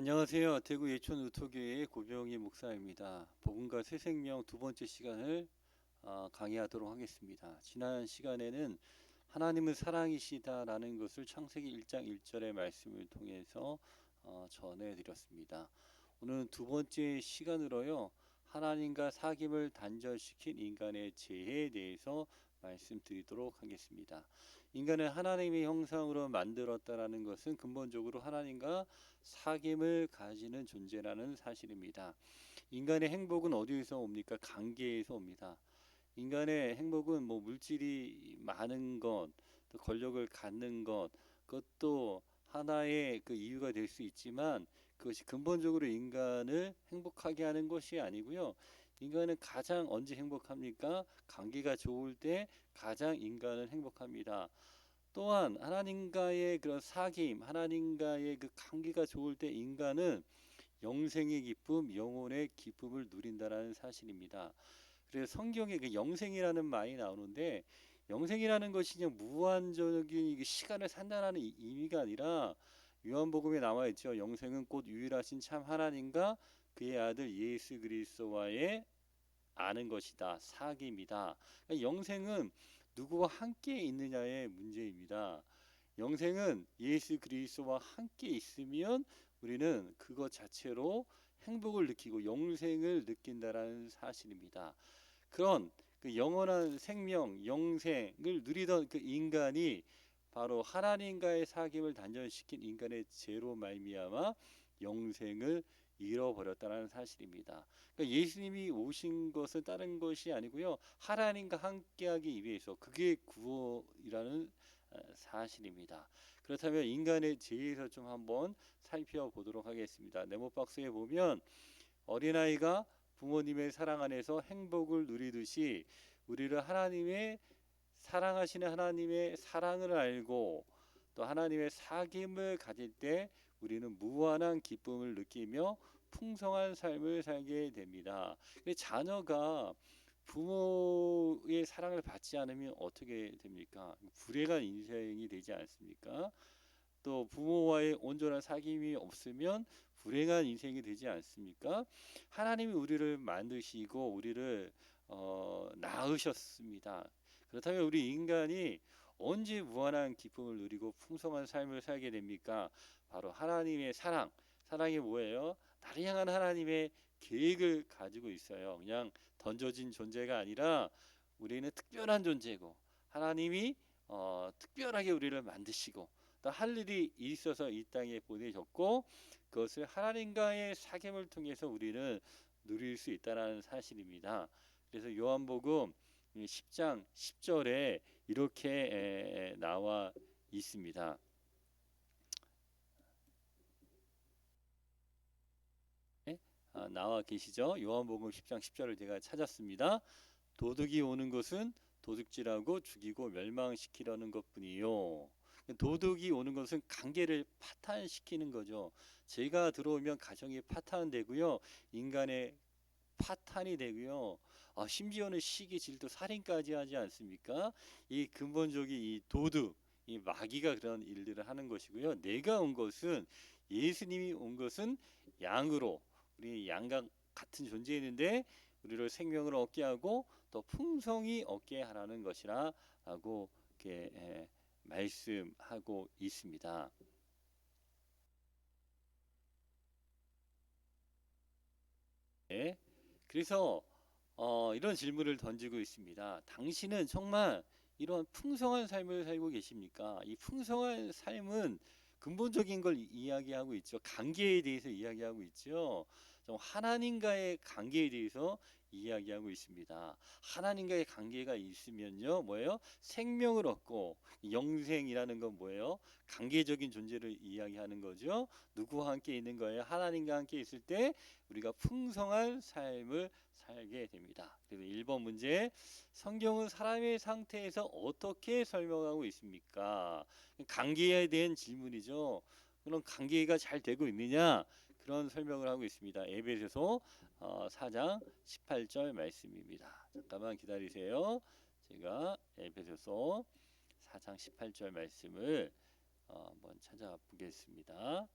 안녕하세요. 대구 예천 우토교회의 고병희 목사입니다. 복음과 새 생명 두 번째 시간을 어, 강의하도록 하겠습니다. 지난 시간에는 하나님은 사랑이시다라는 것을 창세기 1장 1절의 말씀을 통해서 어, 전해드렸습니다. 오늘은 두 번째 시간으로요. 하나님과 사귐을 단절시킨 인간의 죄에 대해서 말씀드리도록 하겠습니다. 인간을 하나님의 형상으로 만들었다라는 것은 근본적으로 하나님과 사귐을 가지는 존재라는 사실입니다. 인간의 행복은 어디에서 옵니까? 관계에서 옵니다. 인간의 행복은 뭐 물질이 많은 것, 또 권력을 갖는 것, 그것도 하나의 그 이유가 될 수 있지만 그것이 근본적으로 인간을 행복하게 하는 것이 아니고요. 인간은 가장 언제 행복합니까? 관계가 좋을 때 가장 인간은 행복합니다. 또한 하나님과의 그런 사귐, 하나님과의 그 관계가 좋을 때 인간은 영생의 기쁨, 영혼의 기쁨을 누린다라는 사실입니다. 그래서 성경에 그 영생이라는 말이 나오는데 영생이라는 것이 그냥 무한적인 시간을 산다는 의미가 아니라 요한복음에 나와 있죠. 영생은 곧 유일하신 참 하나님과 그의 아들 예수 그리스도와의 아는 것이다. 사귐이다. 그러니까 영생은 누구와 함께 있느냐의 문제입니다. 영생은 예수 그리스도와 함께 있으면 우리는 그것 자체로 행복을 느끼고 영생을 느낀다라는 사실입니다. 그런 그 영원한 생명, 영생을 누리던 그 인간이 바로 하나님과의 사귐을 단절시킨 인간의 죄로 말미암아 영생을 잃어버렸다는 사실입니다. 그러니까 예수님이 오신 것은 다른 것이 아니고요. 하나님과 함께하기 위해서 그게 구원이라는 어, 사실입니다. 그렇다면 인간의 죄에서 좀 한번 살펴보도록 하겠습니다. 네모 박스에 보면 어린아이가 부모님의 사랑 안에서 행복을 누리듯이 우리를 하나님의 사랑하시는 하나님의 사랑을 알고 또 하나님의 사귐을 가질 때 우리는 무한한 기쁨을 느끼며 풍성한 삶을 살게 됩니다. 자녀가 부모의 사랑을 받지 않으면 어떻게 됩니까? 불행한 인생이 되지 않습니까? 또 부모와의 온전한 사귐이 없으면 불행한 인생이 되지 않습니까? 하나님이 우리를 만드시고 우리를 어, 낳으셨습니다. 그렇다면 우리 인간이 언제 무한한 기쁨을 누리고 풍성한 삶을 살게 됩니까? 바로 하나님의 사랑. 사랑이 뭐예요? 나를 향한 하나님의 계획을 가지고 있어요. 그냥 던져진 존재가 아니라 우리는 특별한 존재고 하나님이 어, 특별하게 우리를 만드시고 또 할 일이 있어서 이 땅에 보내셨고 그것을 하나님과의 사귐을 통해서 우리는 누릴 수 있다는 사실입니다. 그래서 요한복음 10장 10절에 이렇게 나와 있습니다. 아, 나와 계시죠? 요한복음 10장 10절을 제가 찾았습니다. 도둑이 오는 것은 도둑질하고 죽이고 멸망시키려는 것뿐이요. 도둑이 오는 것은 관계를 파탄시키는 거죠. 제가 들어오면 가정이 파탄되고요. 인간의 파탄이 되고요. 아, 심지어는 시기, 질투, 살인까지 하지 않습니까? 이 근본적인 이 도둑, 이 마귀가 그런 일들을 하는 것이고요. 내가 온 것은 예수님이 온 것은 양으로 우리 양과 같은 존재인데 우리를 생명을 얻게 하고 또 풍성히 얻게 하라는 것이라고 이렇게 에, 말씀하고 있습니다. 네, 그래서 어, 이런 질문을 던지고 있습니다. 당신은 정말 이런 풍성한 삶을 살고 계십니까? 이 풍성한 삶은 근본적인 걸 이야기하고 있죠. 관계에 대해서 이야기하고 있죠. 하나님과의 관계에 대해서 이야기하고 있습니다. 하나님과의 관계가 있으면요, 뭐예요? 생명을 얻고 영생이라는 건 뭐예요? 관계적인 존재를 이야기하는 거죠. 누구와 함께 있는 거예요? 하나님과 함께 있을 때 우리가 풍성한 삶을 살게 됩니다. 그래서 1번 문제 성경은 사람의 상태에서 어떻게 설명하고 있습니까? 관계에 대한 질문이죠. 그럼 관계가 잘 되고 있느냐? 그런 설명을 하고 있습니다. 에베소서 4장 18절 말씀입니다. 잠깐만 기다리세요. 제가 에베소서 4장 18절 말씀을 어, 한번 찾아보겠습니다.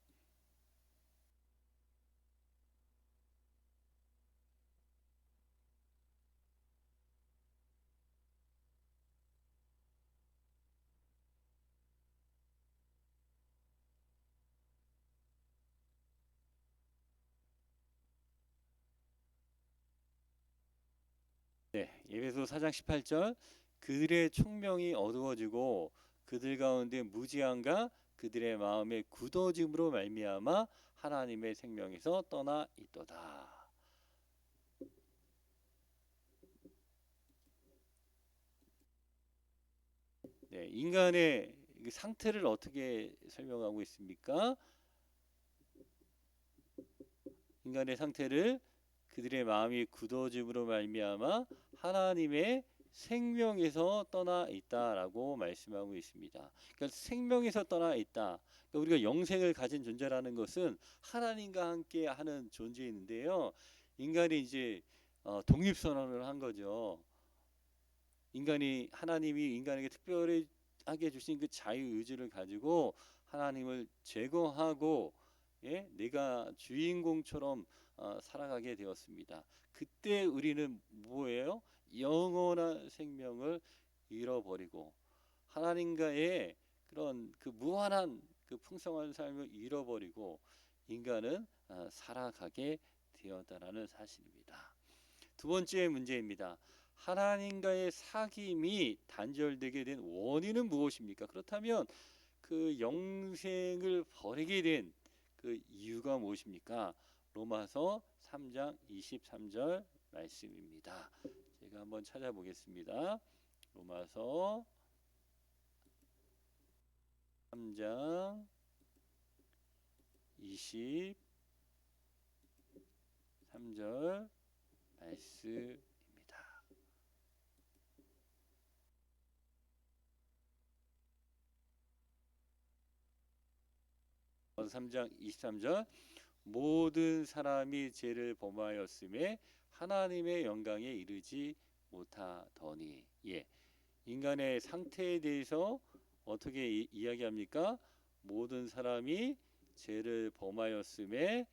에베소 4장 18절 그들의 총명이 어두워지고 그들 가운데 무지함과 그들의 마음의 굳어짐으로 말미암아 하나님의 생명에서 떠나 있도다. 네, 인간의 그 상태를 어떻게 설명하고 있습니까? 인간의 상태를 그들의 마음이 굳어짐으로 말미암아 하나님의 생명에서 떠나 있다라고 말씀하고 있습니다. 그러니까 생명에서 떠나 있다. 그러니까 우리가 영생을 가진 존재라는 것은 하나님과 함께 하는 존재인데요. 인간이 이제 어, 독립 선언을 한 거죠. 인간이 하나님이 인간에게 특별히 하게 주신 그 자유 의지를 가지고 하나님을 제거하고 예, 내가 주인공처럼 어, 살아가게 되었습니다. 그때 우리는 뭐예요? 영원한 생명을 잃어버리고 하나님과의 그런 그 무한한 그 풍성한 삶을 잃어버리고 인간은 어, 살아가게 되었다라는 사실입니다. 두 번째 문제입니다. 하나님과의 사귐이 단절되게 된 원인은 무엇입니까? 그렇다면 그 영생을 버리게 된 그 이유가 무엇입니까? 로마서 3장 23절 말씀입니다. 제가 한번 찾아보겠습니다. 로마서 3장 23절 말씀 3장 23절 모든 사람이 죄를 범하였음에 하나님의 영광에 이르지 못하더니. 예. 인간의 상태에 대해서 어떻게 이, 이야기합니까? 모든 사람이 죄를 범하였음에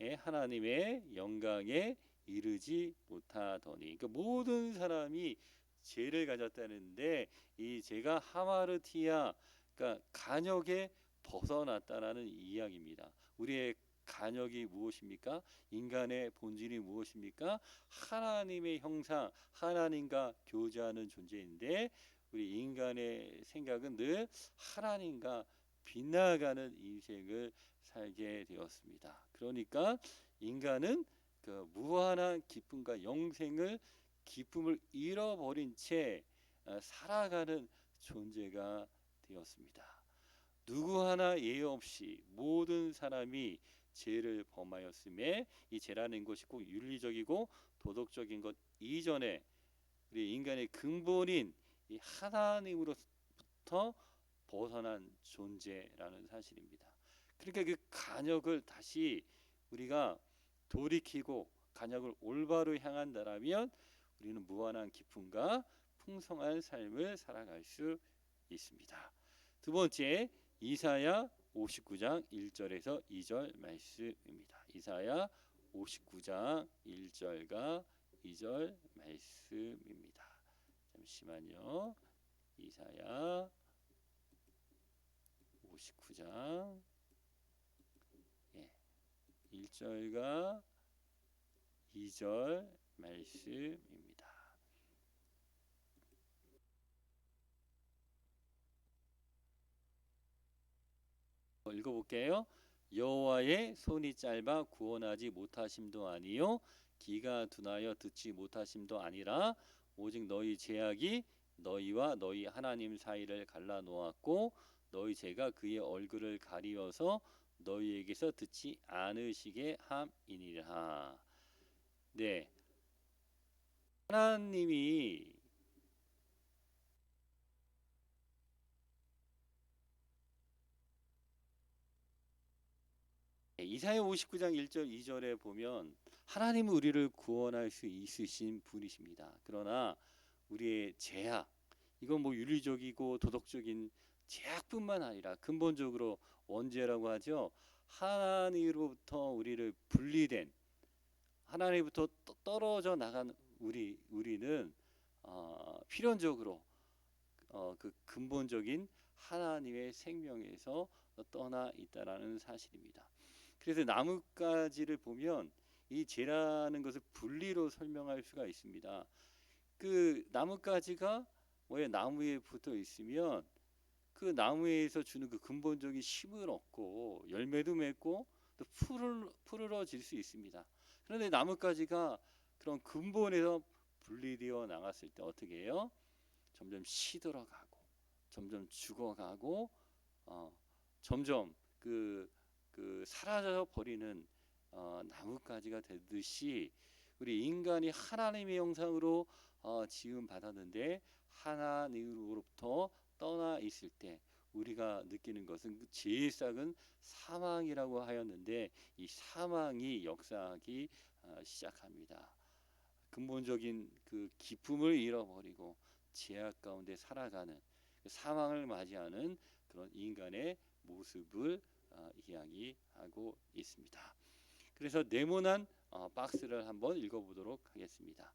예, 하나님의 영광에 이르지 못하더니. 그러니까 모든 사람이 죄를 가졌다는데 이 죄가 하마르티아 그러니까 간역의 벗어났다라는 이야기입니다. 우리의 간역이 무엇입니까? 인간의 본질이 무엇입니까? 하나님의 형상, 하나님과 교제하는 존재인데 우리 인간의 생각은 늘 하나님과 빗나가는 인생을 살게 되었습니다. 그러니까 인간은 그 무한한 기쁨과 영생을 기쁨을 잃어버린 채 어, 살아가는 존재가 되었습니다. 누구 하나 예외 없이 모든 사람이 죄를 범하였음에 이 죄라는 것이 꼭 윤리적이고 도덕적인 것 이전에 우리 인간의 근본인 이 하나님으로부터 벗어난 존재라는 사실입니다. 그러니까 그 간역을 다시 우리가 돌이키고 간역을 올바로 향한다라면 우리는 무한한 기쁨과 풍성한 삶을 살아갈 수 있습니다. 두 번째, 이사야 59장 1절에서 2절 말씀입니다. 이사야 59장 1절과 2절 말씀입니다. 잠시만요. 이사야 59장 예, 1절과 2절 말씀입니다. 읽어볼게요. 여호와의 손이 짧아 구원하지 못하심도 아니요 귀가 둔하여 듣지 못하심도 아니라 오직 너희 죄악이 너희와 너희 하나님 사이를 갈라 놓았고 너희 죄가 그의 얼굴을 가리어서 너희에게서 듣지 않으시게 함이니라. 네. 하나님이 이사야 59장 1절 2절에 보면 하나님은 우리를 구원할 수 있으신 분이십니다. 그러나 우리의 죄악 이건 뭐 윤리적이고 도덕적인 죄악뿐만 아니라 근본적으로 원죄라고 하죠. 하나님으로부터 우리를 분리된 하나님부터 떨어져 나간 우리 우리는 어, 필연적으로 어, 그 근본적인 하나님의 생명에서 떠나 있다라는 사실입니다. 그래서 나뭇가지를 보면 이 죄라는 것을 분리로 설명할 수가 있습니다. 그 나뭇가지가 뭐에 나무에 붙어 있으면 그 나무에서 주는 그 근본적인 힘을 얻고 열매도 맺고 또 풀을 푸르러질 수 있습니다. 그런데 나뭇가지가 그런 근본에서 분리되어 나갔을 때 어떻게 해요? 점점 시들어가고 점점 죽어가고 어, 점점 그, 그 사라져 버리는 어, 나뭇가지가 되듯이 우리 인간이 하나님의 형상으로 어, 지음 받았는데 하나님으로부터 떠나 있을 때 우리가 느끼는 것은 그 제일 싹은 사망이라고 하였는데 이 사망이 역사하기 어, 시작합니다. 근본적인 그 기쁨을 잃어버리고 제약 가운데 살아가는 그 사망을 맞이하는 그런 인간의 모습을 어, 이야기하고 있습니다. 그래서 네모난 어, 박스를 한번 읽어보도록 하겠습니다.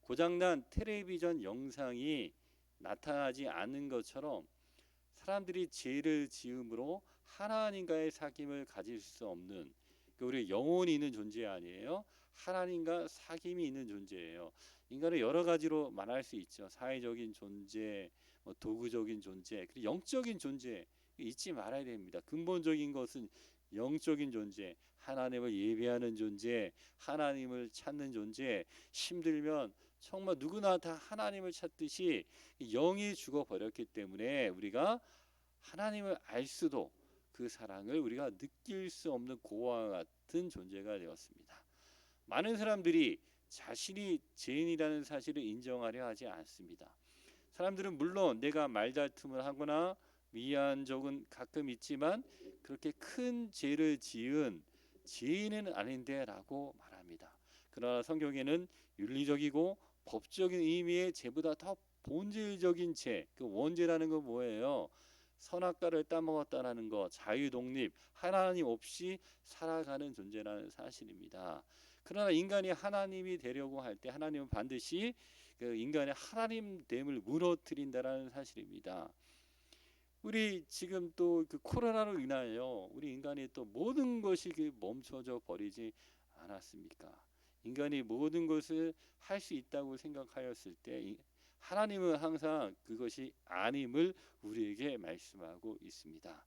고장난 텔레비전 영상이 나타나지 않는 것처럼 사람들이 죄를 지음으로 하나님과의 사귐을 가질 수 없는 그 우리 영혼이 있는 존재 아니에요. 하나님과 사귐이 있는 존재예요. 인간은 여러 가지로 말할 수 있죠. 사회적인 존재, 뭐 도구적인 존재, 그리고 영적인 존재 잊지 말아야 됩니다. 근본적인 것은 영적인 존재, 하나님을 예배하는 존재, 하나님을 찾는 존재. 힘들면 정말 누구나 다 하나님을 찾듯이 영이 죽어 버렸기 때문에 우리가 하나님을 알 수도 그 사랑을 우리가 느낄 수 없는 고와 같은 존재가 되었습니다. 많은 사람들이 자신이 죄인이라는 사실을 인정하려 하지 않습니다. 사람들은 물론 내가 말다툼을 하거나 미안 적은 가끔 있지만 그렇게 큰 죄를 지은 죄인은 아닌데라고 말합니다. 그러나 성경에는 윤리적이고 법적인 의미의 죄보다 더 본질적인 죄, 그 원죄라는 건 뭐예요? 선악과를 따먹었다라는 거, 자유 독립, 하나님 없이 살아가는 존재라는 사실입니다. 그러나 인간이 하나님이 되려고 할 때 하나님은 반드시 그 인간의 하나님 됨을 무너뜨린다라는 사실입니다. 우리 지금 또 그 코로나로 인하여 우리 인간이 또 모든 것이 그 멈춰져 버리지 않았습니까? 인간이 모든 것을 할 수 있다고 생각하였을 때 하나님은 항상 그것이 아님을 우리에게 말씀하고 있습니다.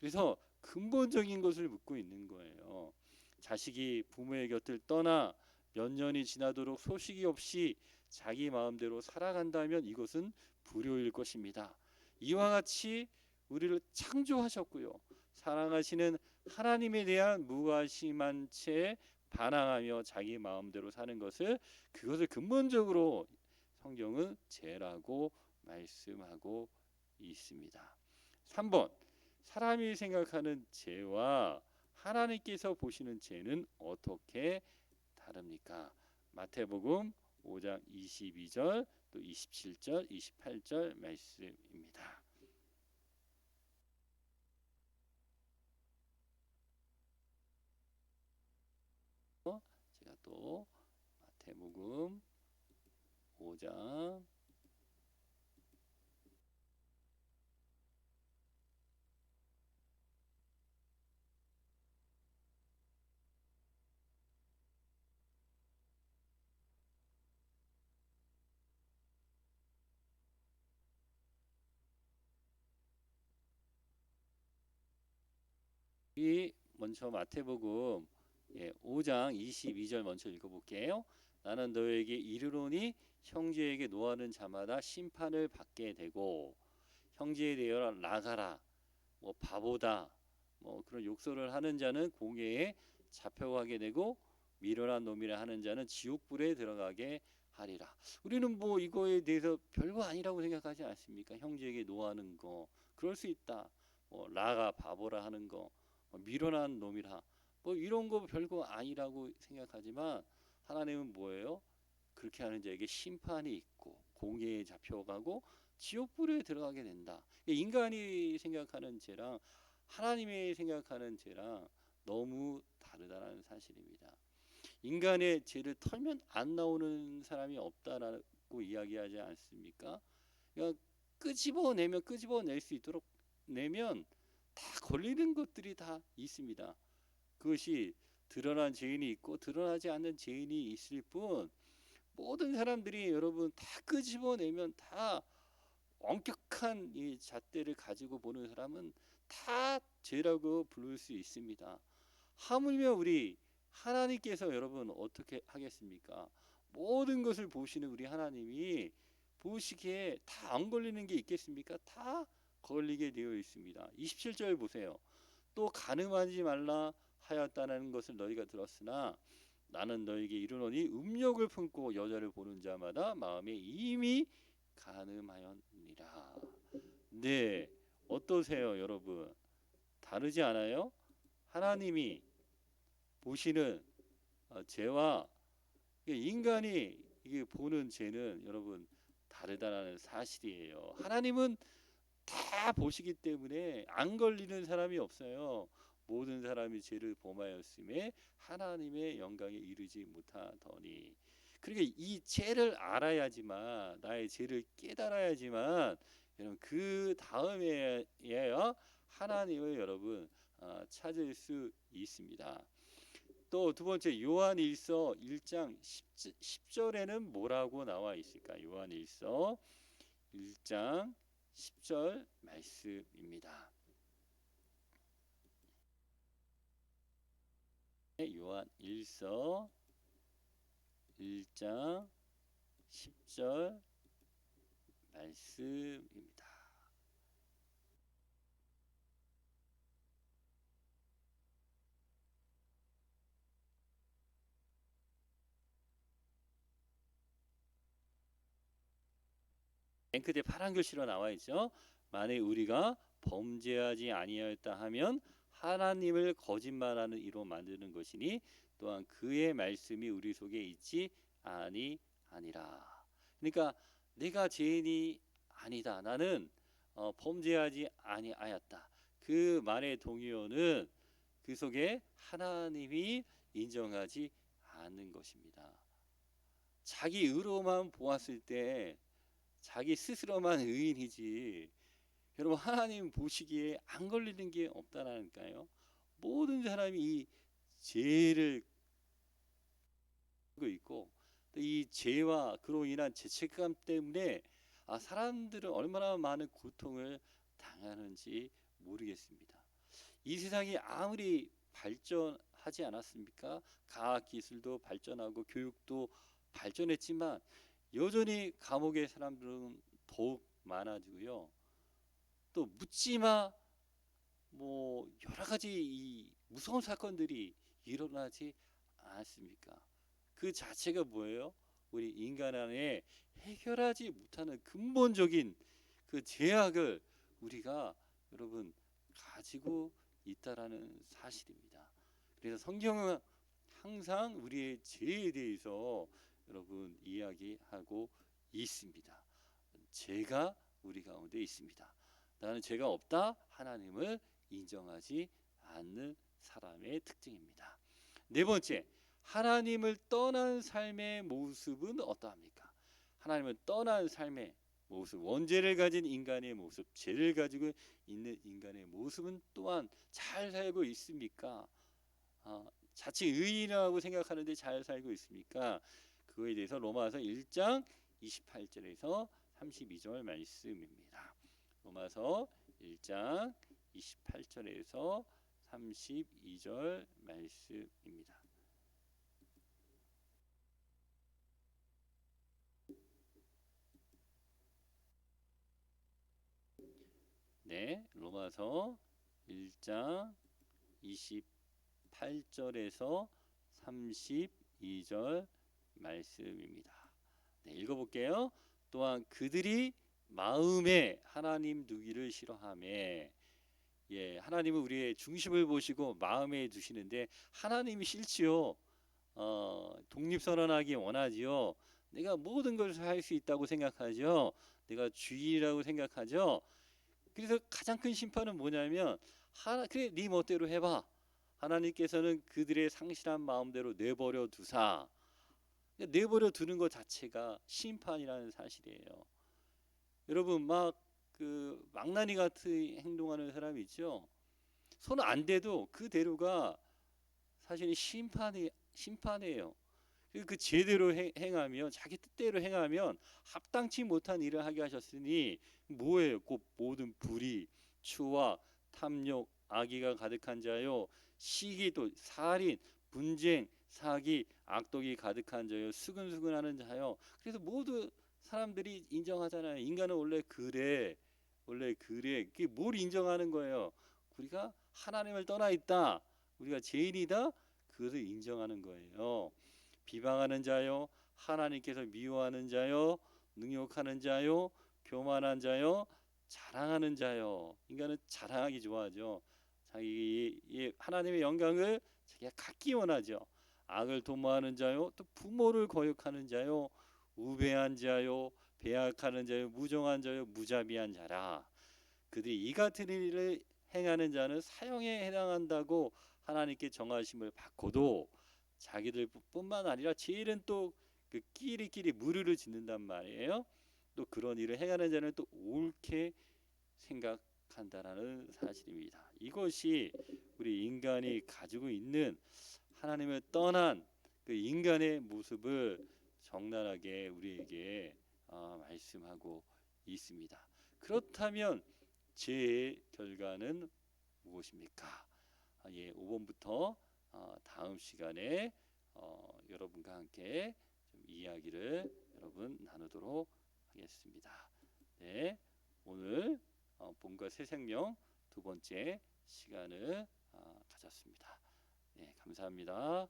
그래서 근본적인 것을 묻고 있는 거예요. 자식이 부모의 곁을 떠나 몇 년이 지나도록 소식이 없이 자기 마음대로 살아간다면 이것은 불효일 것입니다. 이와 같이 우리를 창조하셨고요. 사랑하시는 하나님에 대한 무관심한 채 반항하며 자기 마음대로 사는 것을 그것을 근본적으로 성경은 죄라고 말씀하고 있습니다. 3번 사람이 생각하는 죄와 하나님께서 보시는 죄는 어떻게 다릅니까? 마태복음 5장 22절 또 27절, 28절 말씀입니다. 제가 또 마태복음 5장 이 먼저 마태복음 예, 5장 22절 먼저 읽어볼게요. 나는 너에게 이르노니 형제에게 노하는 자마다 심판을 받게 되고 형제에 대하여 나가라 뭐 바보다 뭐 그런 욕설을 하는 자는 공회에 잡혀가게 되고 미련한 놈이라 하는 자는 지옥불에 들어가게 하리라. 우리는 뭐 이거에 대해서 별거 아니라고 생각하지 않습니까? 형제에게 노하는 거 그럴 수 있다. 뭐 라가 바보라 하는 거뭐 미련한 놈이라 뭐 이런 거 별거 아니라고 생각하지만 하나님은 뭐예요? 그렇게 하는 자에게 심판이 있고 공회에 잡혀가고 지옥불에 들어가게 된다. 인간이 생각하는 죄랑 하나님의 생각하는 죄랑 너무 다르다는 사실입니다. 인간의 죄를 털면 안 나오는 사람이 없다라고 이야기하지 않습니까? 그러니까 끄집어내면 끄집어낼 수 있도록 내면 다 걸리는 것들이 다 있습니다. 그것이 드러난 죄인이 있고 드러나지 않는 죄인이 있을 뿐 모든 사람들이 여러분 다 끄집어내면 다 엄격한 이 잣대를 가지고 보는 사람은 다 죄라고 부를 수 있습니다. 하물며 우리 하나님께서 여러분 어떻게 하겠습니까? 모든 것을 보시는 우리 하나님이 보시기에 다 안 걸리는 게 있겠습니까? 다 걸리게 되어 있습니다. 27절 보세요. 또 가늠하지 말라 하였다는 것을 너희가 들었으나 나는 너에게 이르노니 음욕을 품고 여자를 보는 자마다 마음에 이미 가늠하였느니라. 네, 어떠세요, 여러분? 다르지 않아요? 하나님이 보시는 어, 죄와 인간이 보는 죄는 여러분 다르다라는 사실이에요. 하나님은 다 보시기 때문에 안 걸리는 사람이 없어요. 모든 사람이 죄를 범하였음에 하나님의 영광에 이르지 못하더니 그러니까 이 죄를 알아야지만 나의 죄를 깨달아야지만 여러분 그 다음에야 하나님을 여러분 어, 찾을 수 있습니다. 또 두 번째 요한일서 1장 10, 10절에는 뭐라고 나와 있을까? 요한일서 1장 10절 말씀입니다. 요한일서 1장 10절 말씀입니다. 앵크대 파란 글씨로 나와 있죠. 만일 우리가 범죄하지 아니하였다 하면 하나님을 거짓말하는 이로 만드는 것이니 또한 그의 말씀이 우리 속에 있지 아니 아니라. 그러니까 내가 죄인이 아니다. 나는 어, 범죄하지 아니하였다. 그 말의 동의어는 그 속에 하나님이 인정하지 않는 것입니다. 자기 의로만 보았을 때 자기 스스로만 의인이지 여러분 하나님 보시기에 안 걸리는 게 없다라니까요. 모든 사람이 이 죄를 있고 또이 죄와 그로 인한 죄책감 때문에 아 사람들은 얼마나 많은 고통을 당하는지 모르겠습니다. 이 세상이 아무리 발전하지 않았습니까? 과학 기술도 발전하고 교육도 발전했지만 여전히 감옥의 사람들은 더욱 많아지고요. 또 묻지마 뭐 여러 가지 이 무서운 사건들이 일어나지 않습니까? 그 자체가 뭐예요? 우리 인간 안에 해결하지 못하는 근본적인 그 제약을 우리가 여러분 가지고 있다라는 사실입니다. 그래서 성경은 항상 우리의 죄에 대해서 여러분 이야기하고 있습니다. 죄가 우리 가운데 있습니다. 나는 죄가 없다 하나님을 인정하지 않는 사람의 특징입니다. 네 번째, 하나님을 떠난 삶의 모습은 어떠합니까? 하나님을 떠난 삶의 모습, 원죄를 가진 인간의 모습, 죄를 가지고 있는 인간의 모습은 또한 잘 살고 있습니까? 어, 자칫 의인이라고 생각하는데 잘 살고 있습니까? 그거에 대해서 로마서 1장 28절에서 32절 말씀입니다. 로마서 1장 28절에서 32절 말씀입니다. 네, 로마서 1장 28절에서 32절 말씀입니다. 네, 읽어볼게요. 또한 그들이 마음에 하나님 두기를 싫어함에 예, 하나님은 우리의 중심을 보시고 마음에 두시는데 하나님이 싫지요. 어, 독립선언하기 원하지요. 내가 모든 것을 할수 있다고 생각하죠. 내가 주인이라고 생각하죠. 그래서 가장 큰 심판은 뭐냐면 하나 그래 네 멋대로 해봐. 하나님께서는 그들의 상실한 마음대로 내버려 두사. 그러니까 내버려 두는 것 자체가 심판이라는 사실이에요. 여러분 막 그 망나니 같은 행동하는 사람이 있죠. 손 안 대도 그 대로가 사실 심판이 심판이에요. 그- 그 제대로 행- 행하면 자기 뜻대로 행하면 합당치 못한 일을 하게 하셨으니 뭐예요? 곧 모든 불의, 추와 탐욕, 악의가 가득한 자요, 시기도 살인, 분쟁, 사기, 악독이 가득한 자요, 수근수근하는 자요. 그래서 모두 사람들이 인정하잖아요. 인간은 원래 그래, 원래 그래. 그게 뭘 인정하는 거예요? 우리가 하나님을 떠나 있다. 우리가 죄인이다. 그것을 인정하는 거예요. 비방하는 자요, 하나님께서 미워하는 자요, 능욕하는 자요, 교만한 자요, 자랑하는 자요. 인간은 자랑하기 좋아하죠. 자기 이 하나님의 영광을 자기가 갖기 원하죠. 악을 도모하는 자요, 또 부모를 거역하는 자요, 우배한 자요, 배악하는 자요, 무정한 자요, 무자비한 자라. 그들이 이 같은 일을 행하는 자는 사형에 해당한다고 하나님께 정하심을 받고도 자기들뿐만 아니라 제일은 또 그 끼리끼리 무리를 짓는단 말이에요. 또 그런 일을 행하는 자는 또 옳게 생각한다라는 사실입니다. 이것이 우리 인간이 가지고 있는 하나님을 떠난 그 인간의 모습을 적나라하게 우리에게 어, 말씀하고 있습니다. 그렇다면 죄의 결과는 무엇입니까? 아, 예, 5번부터 어, 다음 시간에 어, 여러분과 함께 좀 이야기를 여러분 나누도록 하겠습니다. 네, 오늘 어, 본과 새 생명 두 번째 시간을 어, 가졌습니다. 네, 감사합니다.